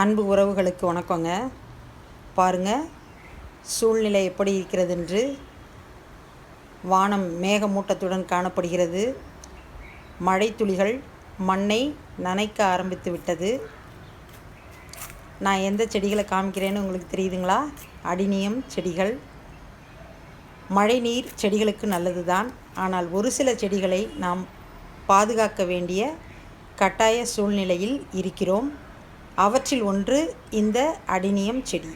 அன்பு உறவுகளுக்கு வணக்கங்க. பாருங்கள் சூழ்நிலை எப்படி இருக்கிறது என்று வானம் மேகமூட்டத்துடன் காணப்படுகிறது. மழை துளிகள் மண்ணை நனைக்க ஆரம்பித்து விட்டது. நான் எந்த செடிகளை காமிக்கிறேன்னு உங்களுக்கு தெரியுதுங்களா? அடினியம் செடிகள். மழை நீர் செடிகளுக்கு நல்லது தான் ஆனால் ஒரு சில செடிகளை நாம் பாதுகாக்க வேண்டிய கட்டாய சூழ்நிலையில் இருக்கிறோம். அவற்றில் ஒன்று இந்த அடினியம் செடி.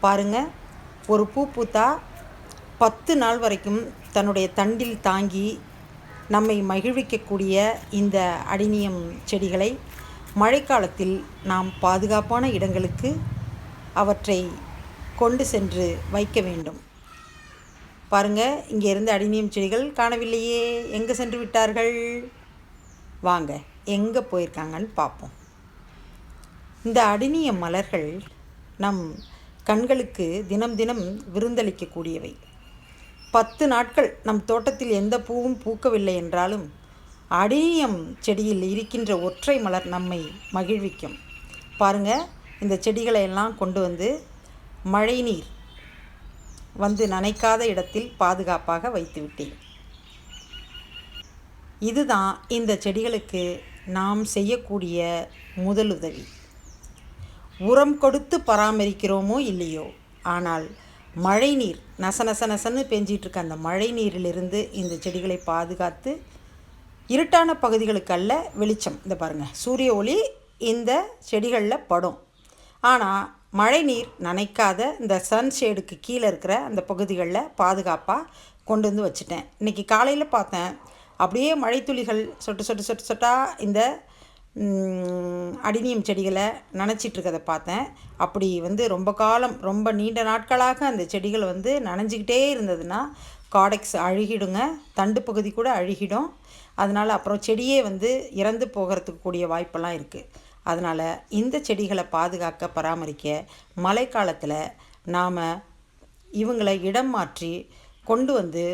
பாருங்க ஒரு பூ பூத்தா பத்து நாள் வரைக்கும் தன்னுடைய தண்டில் தாங்கி நம்மை மகிழ்விக்கக்கூடிய இந்த அடினியம் செடிகளை மழைக்காலத்தில் நாம் பாதுகாப்பான இடங்களுக்கு அவற்றை கொண்டு சென்று வைக்க வேண்டும். பாருங்கள் இங்கே இருந்த அடினியம் செடிகள் காணவில்லையே. எங்கே சென்று விட்டார்கள்? வாங்க எங்கே போயிருக்காங்கன்னு பார்ப்போம். இந்த அடினிய மலர்கள் நம் கண்களுக்கு தினம் தினம் விருந்தளிக்கக்கூடியவை. பத்து நாட்கள் நம் தோட்டத்தில் எந்த பூவும் பூக்கவில்லை என்றாலும் அடினியம் செடியில் இருக்கின்ற ஒற்றை மலர் நம்மை மகிழ்விக்கும். பாருங்க இந்த செடிகளை எல்லாம் கொண்டு வந்து மழைநீர் வந்து நனைக்காத இடத்தில் பாதுகாப்பாக வைத்துவிட்டேன் இதுதான் இந்த செடிகளுக்கு நாம் செய்யக்கூடிய முதலுதவி. உரம் கொடுத்து பராமரிக்கிறோமோ இல்லையோ? ஆனால் மழை நீர் நச நச நசன்னு பெஞ்சிகிட்ருக்க அந்த மழை நீரிலிருந்து இந்த செடிகளை பாதுகாத்து இருட்டான பகுதிகளுக்கு அல்ல வெளிச்சம். இந்த பாருங்கள் சூரிய ஒளி இந்த செடிகளில் படும். ஆனால் மழை நீர் நனைக்காத இந்த சன்ஷேடுக்கு கீழே இருக்கிற அந்த பகுதிகளில் பாதுகாப்பாக கொண்டு வந்து வச்சுட்டேன். இன்றைக்கி காலையில் பார்த்தேன். அப்படியே மழைத்துளிகள் சொட்டு சொட்டு சொட்டு சொட்டாக இந்த அடினியம் செடிகளை நனைச்சிட்ருக்கதை பார்த்தேன். அப்படி வந்து ரொம்ப காலம் ரொம்ப நீண்ட நாட்களாக அந்த செடிகள் வந்து நனைஞ்சிக்கிட்டே இருந்ததுன்னா காடெக்ஸ் அழுகிடுங்க. தண்டு பகுதி கூட அழுகிடும். அதனால் அப்புறம் செடியே வந்து இறந்து போகிறதுக்கு கூடிய வாய்ப்பெல்லாம் இருக்குது அதனால் இந்த செடிகளை பாதுகாக்க பராமரிக்க மழைக்காலத்தில் நாம் இவங்களை இடம் மாற்றி கொண்டு வந்து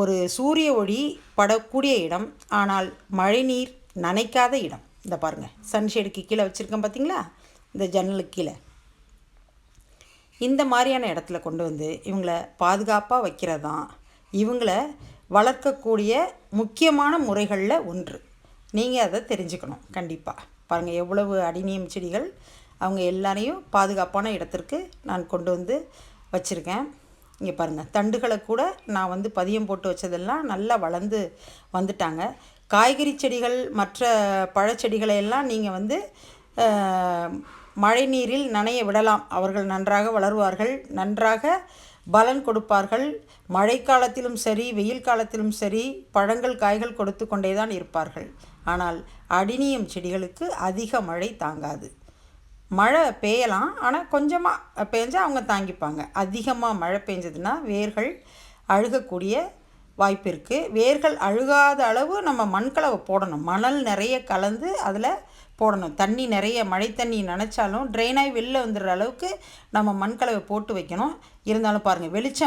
ஒரு சூரிய ஒளி படக்கூடிய இடம். ஆனால் மழைநீர் நனைக்காத இடம். இந்த பாருங்கள் சன்ஷேடுக்கு கீழே வச்சுருக்கேன் பார்த்தீங்களா இந்த ஜன்னலுக்கு கீழே. இந்த மாதிரியான இடத்துல கொண்டு வந்து இவங்களை பாதுகாப்பாக வைக்கிறது தான் இவங்களை வளர்க்கக்கூடிய முக்கியமான முறைகளில் ஒன்று. நீங்கள் அதை தெரிஞ்சுக்கணும். கண்டிப்பாக பாருங்கள் எவ்வளவு அடிநியம் செடிகள் அவங்க எல்லாரையும் பாதுகாப்பான இடத்திற்கு நான் கொண்டு வந்து வச்சுருக்கேன். இங்கே பாருங்கள் தண்டுகளை கூட நான் வந்து பதியம் போட்டு வச்சதெல்லாம் நல்லா வளர்ந்து வந்துட்டாங்க. காய்கறி செடிகள் மற்ற பழச்செடிகளை எல்லாம் நீங்கள் வந்து மழை நீரில் நனைய விடலாம். அவர்கள் நன்றாக வளருவார்கள். நன்றாக பலன் கொடுப்பார்கள். மழைக்காலத்திலும் சரி வெயில் காலத்திலும் சரி பழங்கள் காய்கள் கொடுத்து கொண்டே தான் இருப்பார்கள். ஆனால் அடினியம் செடிகளுக்கு அதிக மழை தாங்காது. மழை பெய்யலாம். ஆனால் கொஞ்சமாக பெஞ்சால் அவங்க தாங்கிப்பாங்க. அதிகமாக மழை பெஞ்சதுன்னா வேர்கள் அழுகக்கூடிய வாய்ப்பு இருக்குது வேர்கள் அழுகாத அளவு நம்ம மண்கலவை போடணும். மணல் நிறைய கலந்து அதில் போடணும். தண்ணி நிறைய மழை தண்ணி நினச்சாலும் ட்ரெயினாகி வெளில வந்துடுற அளவுக்கு நம்ம மண்கலவை போட்டு வைக்கணும். இருந்தாலும் பாருங்கள் வெளிச்சம்